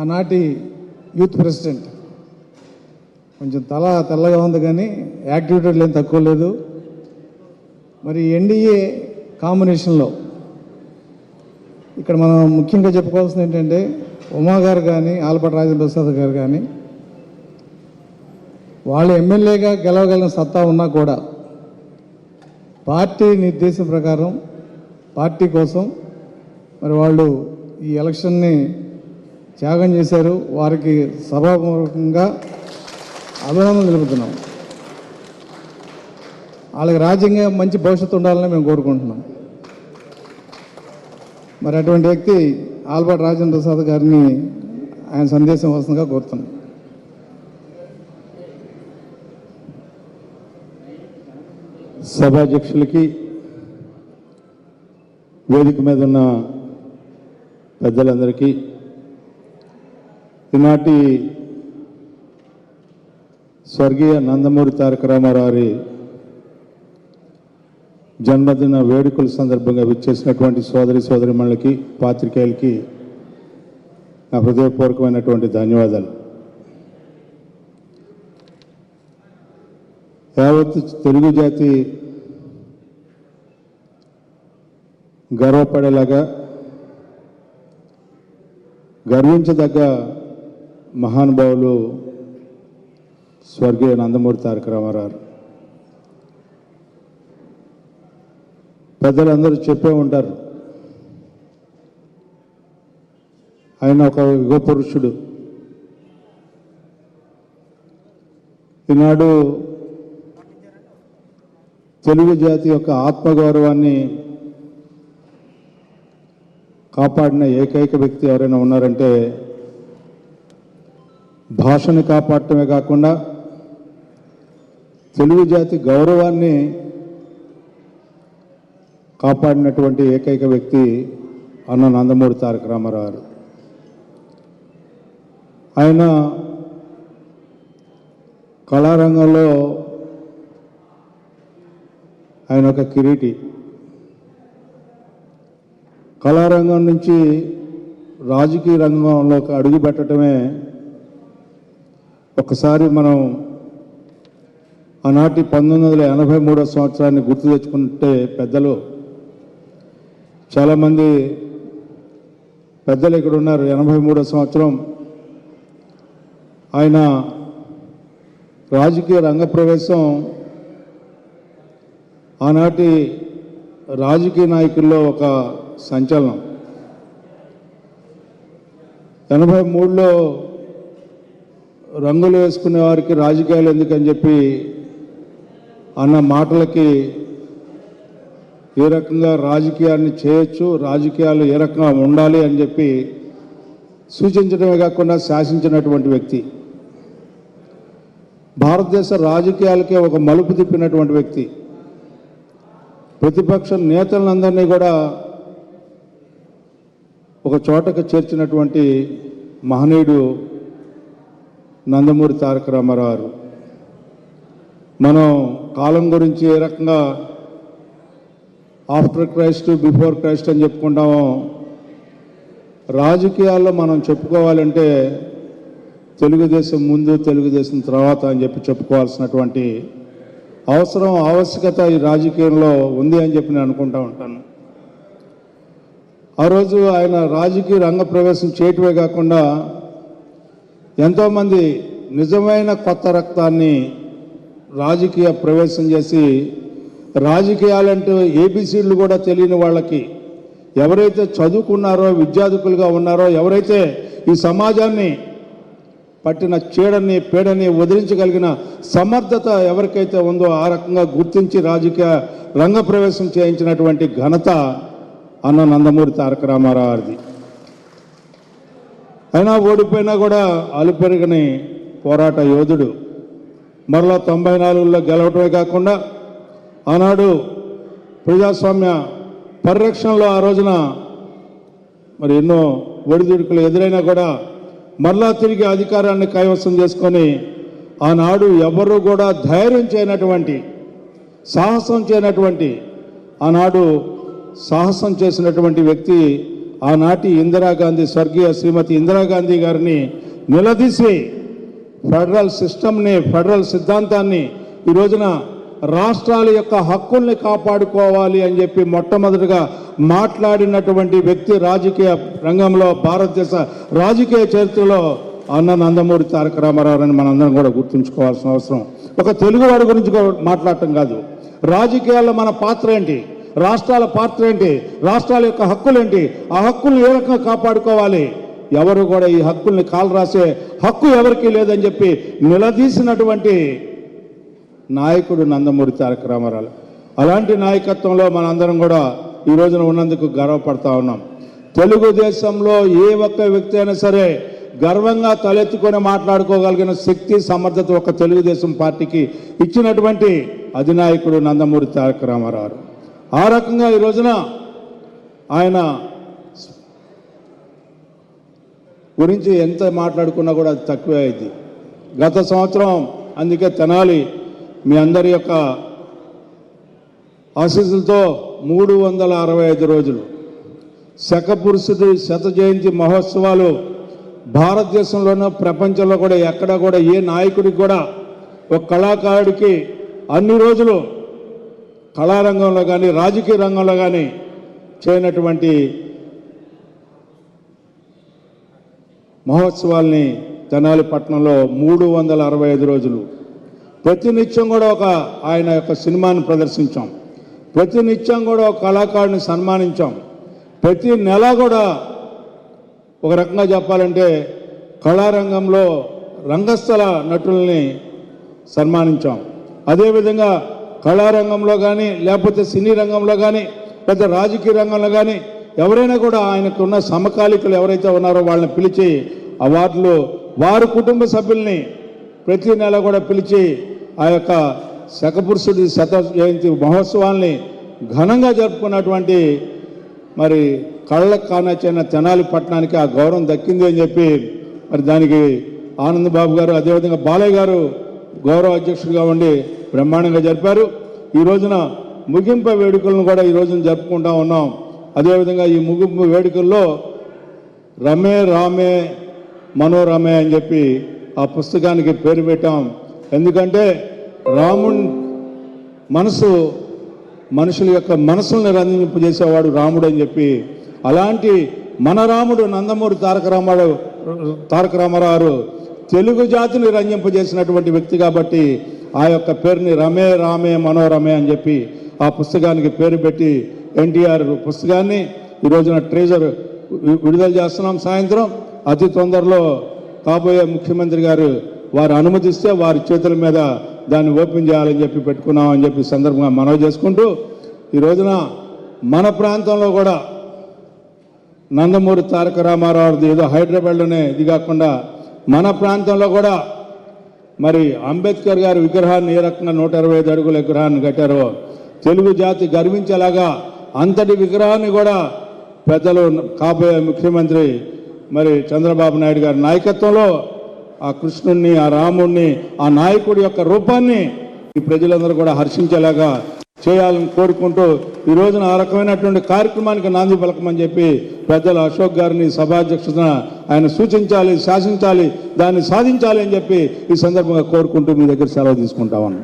ఆనాటి youth president. కొంచెం తల తెల్లగా ఉంది కానీ యాక్టివిటీలు ఏం తక్కువ లేదు. మరి ఎన్డీఏ కాంబినేషన్లో ఇక్కడ మనం ముఖ్యంగా చెప్పుకోవాల్సింది ఏంటంటే ఉమా గారు కానీ ఆలపాటి రాజేంద్ర ప్రసాద్ గారు కానీ వాళ్ళు ఎమ్మెల్యేగా గెలవగలిగిన సత్తా ఉన్నా కూడా పార్టీ నిర్దేశం ప్రకారం పార్టీ కోసం మరి వాళ్ళు ఈ ఎలక్షన్ని త్యాగం చేశారు. వారికి సభాపూర్వకంగా అభినందనలు తెలుపుతున్నాం. వాళ్ళకి రాజ్యంగా మంచి భవిష్యత్తు ఉండాలని మేము కోరుకుంటున్నాం. మరి అటువంటి వ్యక్తి ఆల్బర్ట్ రాజేంద్ర ప్రసాద్ గారిని ఆయన సందేశం వస్తుందిగా కోరుతున్నాం. సభాధ్యక్షులకి వేదిక మీద ఉన్న పెద్దలందరికీ ఈనాటి స్వర్గీయ నందమూరి తారక రామారావు జన్మదిన వేడుకల సందర్భంగా విచ్చేసినటువంటి సోదరి సోదరిమణులకి పాత్రికేయులకి నా హృదయపూర్వకమైనటువంటి ధన్యవాదాలు. యావత్ తెలుగు జాతి గర్వపడేలాగా గర్వించదగ్గ మహానుభావులు స్వర్గీయ నందమూరి తారక రామారావు. పెద్దలందరూ చెప్పే ఉంటారు. ఆయన ఒక యుగ పురుషుడు. ఈనాడు తెలుగు జాతి యొక్క ఆత్మగౌరవాన్ని కాపాడిన ఏకైక వ్యక్తి ఎవరైనా ఉన్నారంటే భాషను కాపాడటమే కాకుండా తెలుగు జాతి గౌరవాన్ని కాపాడినటువంటి ఏకైక వ్యక్తి అన్న నందమూరి తారక రామారావు. ఆయన కళారంగంలో ఆయన ఒక కిరీటి. కళారంగం నుంచి రాజకీయ రంగంలోకి అడుగు పెట్టడమే ఒకసారి మనం ఆనాటి పంతొమ్మిది వందల ఎనభై మూడో సంవత్సరాన్ని గుర్తు తెచ్చుకుంటే పెద్దలు చాలామంది పెద్దలు ఇక్కడ ఉన్నారు. ఎనభై మూడో సంవత్సరం ఆయన రాజకీయ రంగ ప్రవేశం ఆనాటి రాజకీయ నాయకుల్లో ఒక సంచలనం. ఎనభై మూడులో రంగులు వేసుకునే వారికి రాజకీయాలు ఎందుకని చెప్పి అన్న మాటలకి ఏ రకంగా రాజకీయాన్ని చేయొచ్చు రాజకీయాలు ఏ రకంగా ఉండాలి అని చెప్పి సూచించడమే కాకుండా శాసించినటువంటి వ్యక్తి. భారతదేశ రాజకీయాలకే ఒక మలుపు తిప్పినటువంటి వ్యక్తి. ప్రతిపక్ష నేతలందరినీ కూడా ఒక చోటకు చేర్చినటువంటి మహనీయుడు నందమూరి తారక రామారావు గారు. మనం కాలం గురించి ఏ రకంగా ఆఫ్టర్ క్రైస్ట్ బిఫోర్ క్రైస్ట్ అని చెప్పుకుంటామో రాజకీయాల్లో మనం చెప్పుకోవాలంటే తెలుగుదేశం ముందు తెలుగుదేశం తర్వాత అని చెప్పి చెప్పుకోవాల్సినటువంటి అవసరం ఆవశ్యకత ఈ రాజకీయంలో ఉంది అని చెప్పి నేను అనుకుంటా ఉంటాను ఆ రోజు ఆయన రాజకీయ రంగ ప్రవేశం చేయటమే కాకుండా ఎంతోమంది నిజమైన కొత్త రక్తాన్ని రాజకీయ ప్రవేశం చేసి రాజకీయాలంటూ ఏబిసిడ్లు కూడా తెలియని వాళ్ళకి ఎవరైతే చదువుకున్నారో విద్యార్థులుగా ఉన్నారో ఎవరైతే ఈ సమాజాన్ని పట్టిన చీడని పేడని వదిలించగలిగిన సమర్థత ఎవరికైతే ఉందో ఆ రకంగా గుర్తించి రాజకీయ రంగ ప్రవేశం చేయించినటువంటి ఘనత అన్న నందమూరి తారక రామారావు గారిది అయినా ఓడిపోయినా కూడా అలుపెరగని పోరాట యోధుడు. మరలా తొంభై నాలుగులో గెలవటమే కాకుండా ఆనాడు ప్రజాస్వామ్య పరిరక్షణలో ఆ రోజున మరి ఎన్నో ఒడిదుడుకులు ఎదురైనా కూడా మరలా తిరిగి అధికారాన్ని కైవసం చేసుకొని ఆనాడు ఎవరు కూడా ధైర్యం చేయనటువంటి సాహసం చేయనటువంటి ఆనాడు సాహసం చేసినటువంటి వ్యక్తి ఆనాటి ఇందిరాగాంధీ స్వర్గీయ శ్రీమతి ఇందిరాగాంధీ గారిని నిలదీసి ఫెడరల్ సిస్టమ్ని ఫెడరల్ సిద్ధాంతాన్ని ఈ రోజున రాష్ట్రాల యొక్క హక్కుల్ని కాపాడుకోవాలి అని చెప్పి మొట్టమొదటిగా మాట్లాడినటువంటి వ్యక్తి రాజకీయ రంగంలో భారతదేశ రాజకీయ చరిత్రలో అన్న నందమూరి తారక రామారావు అని మనందరం కూడా గుర్తుంచుకోవాల్సిన అవసరం. ఒక తెలుగువాడి గురించి కూడా మాట్లాడటం కాదు. రాజకీయాల్లో మన పాత్ర ఏంటి? రాష్ట్రాల పాత్ర ఏంటి రాష్ట్రాల యొక్క హక్కులేంటి? ఆ హక్కులను ఏ రకంగా కాపాడుకోవాలి? ఎవరు కూడా ఈ హక్కుల్ని కాలు రాసే హక్కు ఎవరికీ లేదని చెప్పి నిలదీసినటువంటి నాయకుడు నందమూరి తారక రామారావు. అలాంటి నాయకత్వంలో మనందరం కూడా ఈ రోజున ఉన్నందుకు గర్వపడతా ఉన్నాం. తెలుగుదేశంలో ఏ ఒక్క వ్యక్తి అయినా సరే గర్వంగా తలెత్తుకొని మాట్లాడుకోగలిగిన శక్తి సమర్థత ఒక తెలుగుదేశం పార్టీకి ఇచ్చినటువంటి అధినాయకుడు నందమూరి తారక రామారావు. ఆ రకంగా ఈ రోజున ఆయన గురించి ఎంత మాట్లాడుకున్నా కూడా అది తక్కువే అయింది. గత సంవత్సరం అందుకే తెనాలి మీ అందరి యొక్క ఆశీస్సులతో మూడు వందల అరవై ఐదు రోజులు. శకపురుషుడి శత జయంతి మహోత్సవాలు భారతదేశంలోనూ ప్రపంచంలో కూడా ఎక్కడ కూడా ఏ నాయకుడికి కూడా ఒక కళాకారుడికి అన్ని రోజులు కళారంగంలో కానీ రాజకీయ రంగంలో కానీ చేయనటువంటి మహోత్సవాల్ని తెనాలి పట్టణంలో మూడు వందల అరవై ఐదు రోజులు. ప్రతి నిత్యం కూడా ఒక ఆయన యొక్క సినిమాను ప్రదర్శించాం. ప్రతి నిత్యం కూడా ఒక కళాకారుని సన్మానించాం. ప్రతి నెల కూడా ఒక రకంగా చెప్పాలంటే కళారంగంలో రంగస్థల నటుల్ని సన్మానించాం. అదేవిధంగా కళారంగంలో కానీ లేకపోతే సినీ రంగంలో కానీ పెద్ద రాజకీయ రంగంలో కానీ ఎవరైనా కూడా ఆయనకున్న సమకాలికలు ఎవరైతే ఉన్నారో వాళ్ళని పిలిచి అవార్డులు వారి కుటుంబ సభ్యుల్ని ప్రతి నెల కూడా పిలిచి ఆ యొక్క శకపురుషుడి శత జయంతి మహోత్సవాల్ని ఘనంగా జరుపుకున్నటువంటి మరి కళ్ళకు కానొచ్చిన తెనాలి పట్టణానికి ఆ గౌరవం దక్కింది అని చెప్పి మరి దానికి ఆనంద్ బాబు గారు అదేవిధంగా బాలయ్య గారు గౌరవ అధ్యక్షుడిగా ఉండి బ్రహ్మాండంగా జరిపారు. ఈ రోజున ముగింపు వేడుకలను కూడా ఈ రోజున జరుపుకుంటా ఉన్నాం. అదేవిధంగా ఈ ముగింపు వేడుకల్లో రమే రామే మనోరమే అని చెప్పి ఆ పుస్తకానికి పేరు పెట్టాం. ఎందుకంటే రామున్ మనసు మనుషుల యొక్క మనసుల్ని రంజింపజేసేవాడు రాముడు అని చెప్పి. అలాంటి మన రాముడు నందమూరి తారక రామారావు తారక రామారావు గారు తెలుగు జాతిని రంజింపజేసినటువంటి వ్యక్తి కాబట్టి ఆ యొక్క పేరుని రమే రామే మనోరమే అని చెప్పి ఆ పుస్తకానికి పేరు పెట్టి ఎన్టీఆర్ పుస్తకాన్ని ఈ రోజున ట్రేజర్ విడుదల చేస్తున్నాం. సాయంత్రం అతి తొందరలో కాబోయే ముఖ్యమంత్రి గారు వారు అనుమతిస్తే వారి చేతుల మీద దాన్ని ఓపెన్ చేయాలని చెప్పి పెట్టుకున్నామని చెప్పి సందర్భంగా మనవి చేసుకుంటూ ఈ రోజున మన ప్రాంతంలో కూడా నందమూరి తారక రామారావు ఏదో హైదరాబాద్లోనే ఇది కాకుండా మన ప్రాంతంలో కూడా మరి అంబేద్కర్ గారి విగ్రహాన్ని ఏ రకంగా నూట ఇరవై ఐదు అడుగుల విగ్రహాన్ని కట్టారో తెలుగు జాతి గర్వించేలాగా అంతటి విగ్రహాన్ని కూడా పెద్దలు కాబోయే ముఖ్యమంత్రి మరి చంద్రబాబు నాయుడు గారి నాయకత్వంలో ఆ కృష్ణుణ్ణి ఆ రాముణ్ణి ఆ నాయకుడి యొక్క రూపాన్ని ఈ ప్రజలందరూ కూడా హర్షించేలాగా చేయాలని కోరుకుంటూ ఈ రోజున ఆ రకమైనటువంటి కార్యక్రమానికి నాంది పలకమని చెప్పి పెద్దలు అశోక్ గారిని సభాధ్యక్షతన ఆయన సూచించాలి శాసించాలి దాన్ని సాధించాలి అని చెప్పి ఈ సందర్భంగా కోరుకుంటూ మీ దగ్గర సెలవు తీసుకుంటామని.